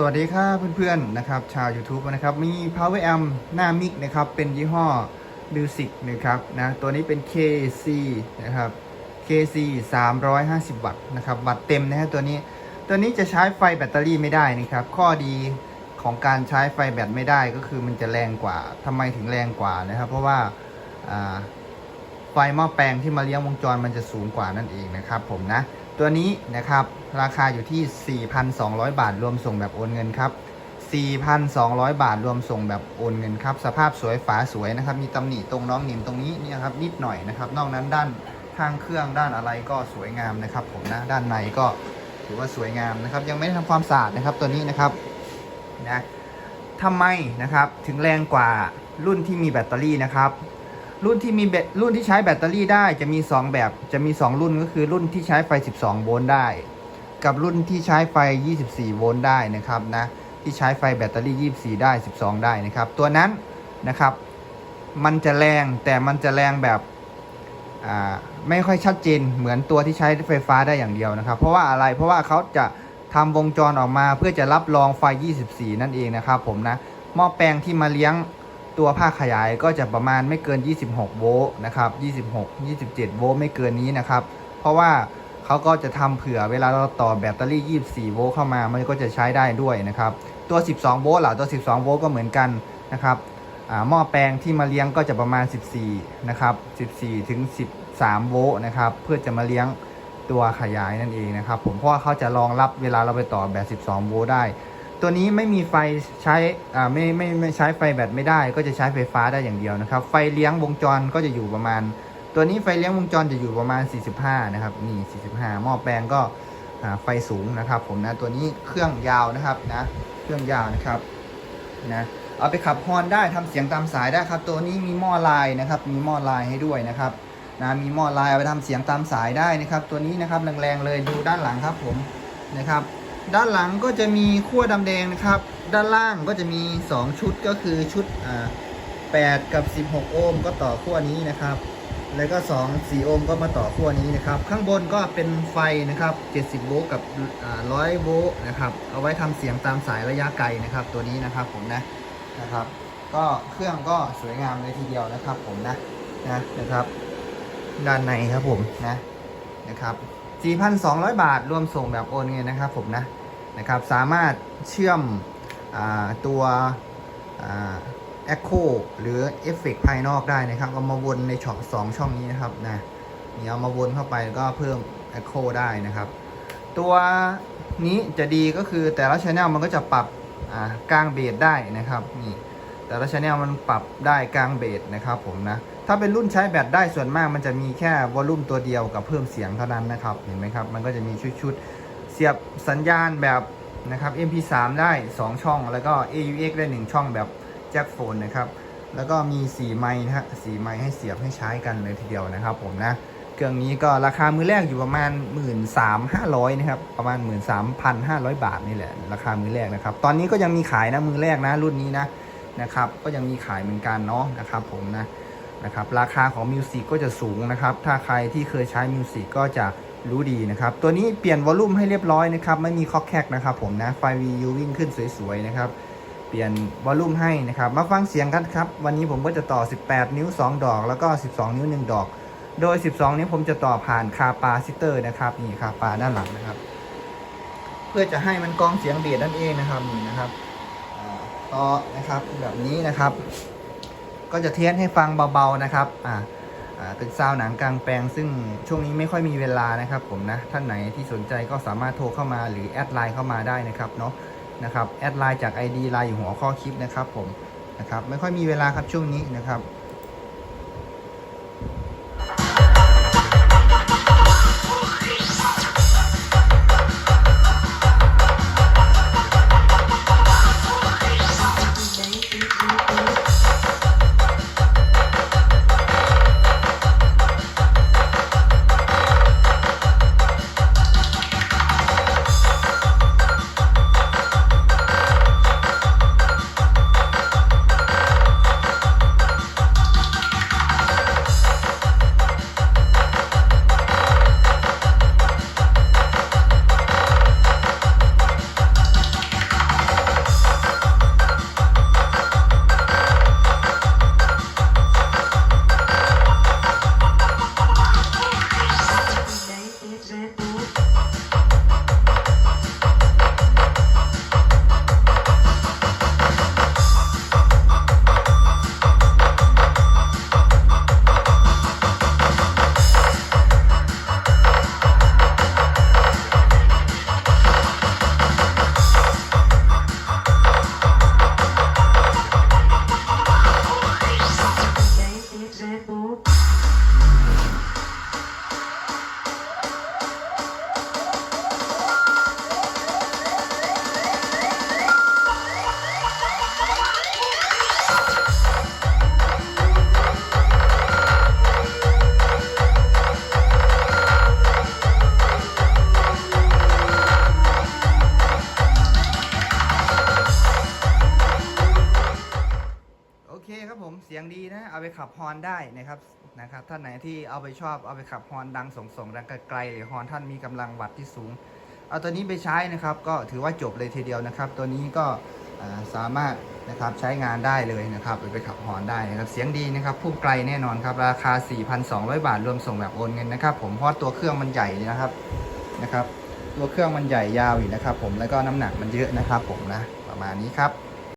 สวัสดีครับเพื่อนๆนะครับ ชาว YouTube นะครับ มี Power Amp หน้ามิกนะครับ เป็นยี่ห้อ Music นะครับนะตัวนี้เป็น KC นะครับ KC 350 วัตต์นะครับวัตต์เต็มนะฮะตัวนี้ ตัวนี้จะใช้ไฟแบตเตอรี่ไม่ได้นะครับ ข้อดีของการใช้ไฟแบตไม่ได้ก็คือมันจะแรงกว่าทำไมถึงแรงกว่านะครับ เพราะว่าไฟหม้อแปลงที่มาเลี้ยงวงจรมันจะสูงกว่านั่นเองนะครับผมนะ ตัวนี้นะครับราคาอยู่ที่ 4,200 บาท รวมส่งแบบโอนเงินครับ 4,200 บาท รวมส่งแบบโอนเงินครับ สภาพสวยฝาสวยนะครับ มีตำหนิตรงน้องหนิมตรงนี้นี่ครับนิดหน่อยนะครับ นอกนั้นด้านข้างเครื่องด้านอะไรก็สวยงามนะครับ ผมนะด้านในก็ถือว่าสวยงามนะครับ ยังไม่ได้ทำความสะอาดนะครับตัวนี้นะครับนะทำไมนะครับถึงแรงกว่ารุ่นที่มีแบตเตอรี่นะครับ รุ่นที่มีแบตรุ่นที่ใช้แบตเตอรี่ได้จะมี 2 แบบจะมี 2 รุ่นก็คือรุ่นที่ใช้ไฟ 12 โวลต์ได้ กับรุ่นที่ใช้ไฟ 24 โวลต์ได้นะครับนะที่ใช้ไฟแบตเตอรี่ 24 ได้ 12 ได้นะครับ ตัวนั้นนะครับ มันจะแรงแต่มันจะแรงแบบอ่าไม่ค่อยชัดเจนเหมือนตัวที่ใช้ไฟฟ้าได้อย่างเดียวนะครับ เพราะว่าอะไรเพราะว่าเขาจะทำวงจรออกมาเพื่อจะรับรองไฟ 24 นั่นเองนะครับ ผมนะหม้อแปลงที่มาเลี้ยง ตัวภาคขยายก็จะประมาณไม่เกิน 26 โวลต์นะครับ26 27 โวลต์ไม่เกินนี้นะครับ เพราะว่าเขาก็จะทำเผื่อเวลาเราต่อแบตเตอรี่ 24 โวลต์เข้ามามันก็จะใช้ได้ด้วยนะครับ ตัว 12 โวลต์ล่ะตัว 12 โวลต์ก็เหมือนกันนะครับอ่าหม้อแปลงที่มาเลี้ยงก็จะประมาณ 14 นะครับ 14 ถึง 13 โวลต์นะครับ เพื่อจะมาเลี้ยงตัวขยายนั่นเองนะครับ ผมเพราะว่าเขาจะรองรับเวลาเราไปต่อแบต12 โวลต์ได้ ตัวนี้ไม่มีไฟใช้อ่าไม่ไม่ไม่ใช้ไฟแบตไม่ได้ ก็จะใช้ไฟฟ้าได้อย่างเดียวนะครับ ไฟเลี้ยงวงจรก็จะอยู่ประมาณ ตัวนี้ไฟเลี้ยงวงจรจะอยู่ประมาณ 45 นะครับ นี่ 45 หม้อแปลงก็ไฟสูงนะครับ ผมนะ ตัวนี้เครื่องยาวนะครับนะ เครื่องยาวนะครับนะเอาไปขับฮอนได้ทำเสียงตามสายได้ครับ ตัวนี้มีหม้อลายนะครับ มีหม้อลายให้ด้วยนะครับนะมีหม้อลายเอาไปทำเสียงตามสายได้นะครับ ตัวนี้นะครับแรงๆเลยดูด้านหลังครับผมนะครับ ด้านหลังก็จะมีขั้วดำแดงนะครับ ด้านล่างก็จะมี 2 ชุดก็คือชุดอ่า8กับ 16 โอห์มก็ต่อขั้วนี้นะครับ แล้วก็ 2 4 โอห์มก็มาต่อขั้วนี้นะครับ ข้างบนก็เป็นไฟนะครับ 70 โวลต์กับอ่า100 โวลต์นะครับ เอาไว้ทำเสียงตามสายระยะไกลนะครับ ตัวนี้นะครับผมนะนะครับ ก็เครื่องก็สวยงามเลยทีเดียวนะครับผมนะนะนะครับ ด้านในครับผมนะนะครับ 4,200 บาท รวมส่งแบบโอนเงินนะครับผมนะนะครับสามารถเชื่อมอตัวแอคโคหรือเอฟเฟกภายนอกได้นะครับเอามาวนในช่องสองช่องนี้นะครับนะนี่เอามาวนเข้าไปก็เพิ่มแอคโคได้นะครับ ตัวนี้จะดีก็คือแต่ละชแนลมันก็จะปรับกลางเบสได้นะครับนี่แต่ละชแนลมันปรับได้กลางเบสนะครับผมนะ ถ้าเป็นรุ่นใช้แบตได้ส่วนมากมันจะมีแค่วอลลุ่มตัวเดียวกับเพิ่มเสียงเท่านั้นนะครับ เห็นไหมครับ มันก็จะมีชุดๆ เสียบสัญญาณแบบนะครับ MP3 ได้ 2 ช่อง แล้วก็ AUX ได้ 1 ช่องแบบแจ็คโฟนนะครับ แล้วก็มี4ไมค์นะฮะ4ไมค์ให้เสียบให้ใช้กันเลยทีเดียวนะครับ ผมนะ เครื่องนี้ก็ราคามือแรกอยู่ประมาณ 13,500นะครับ ประมาณ 13,500 บาทนี่แหละ ราคามือแรกนะครับ ตอนนี้ก็ยังมีขายนะมือแรกนะรุ่นนี้นะนะครับ ก็ยังมีขายเหมือนกันเนาะนะครับ ผมนะ นะครับราคาของมิวสิกก็จะสูงนะครับถ้าใครที่เคยใช้มิวสิกก็จะรู้ดีนะครับ ตัวนี้เปลี่ยนวอลลุ่มให้เรียบร้อยนะครับ ไม่มีคอกแคกนะครับผมนะไฟ VU วิ่งขึ้นสวยๆนะครับเปลี่ยนวอลลุ่มให้นะครับ มาฟังเสียงกันครับ วันนี้ผมก็จะต่อ 18 นิ้ว 2 ดอก แล้วก็ 12 นิ้ว 1 ดอก โดย 12 นิ้วผมจะต่อผ่านคาปาซิเตอร์นะครับ นี่คาปาด้านหลังนะครับ เพื่อจะให้มันกองเสียงเบสนั่นเองนะครับนี่นะครับต่อนะครับแบบนี้นะครับ ก็จะเทสให้ฟังเบาๆนะครับอ่าอ่าเป็นซาวหนังกลางแปลง ซึ่งช่วงนี้ไม่ค่อยมีเวลานะครับผมนะท่านไหนที่สนใจก็สามารถโทรเข้ามาหรือแอดไลน์เข้ามาได้นะครับเนาะนะครับแอดไลน์จาก ID ไลน์อยู่หัวข้อคลิปนะครับผมนะครับไม่ค่อยมีเวลาครับช่วงนี้นะครับ ขับฮอนได้นะครับนะครับท่านไหนที่เอาไปชอบเอาไปขับฮอนดังส่งส่งๆดังไกลๆหรือฮอนท่านมีกำลังวัตต์ที่สูง เอาตัวนี้ไปใช้นะครับ ก็ถือว่าจบเลยทีเดียวนะครับ ตัวนี้ก็สามารถนะครับใช้งานได้เลยนะครับไปไปขับฮอนได้นะครับเสียงดีนะครับพุ่งไกลแน่นอนครับราคา 4,200 บาทรวมส่งแบบโอนเงินนะครับ ผมเพราะตัวเครื่องมันใหญ่นะครับนะครับ ตัวเครื่องมันใหญ่ยาวอยู่นะครับ ผมแล้วก็น้ำหนักมันเยอะนะครับ ผมนะประมาณนี้ครับ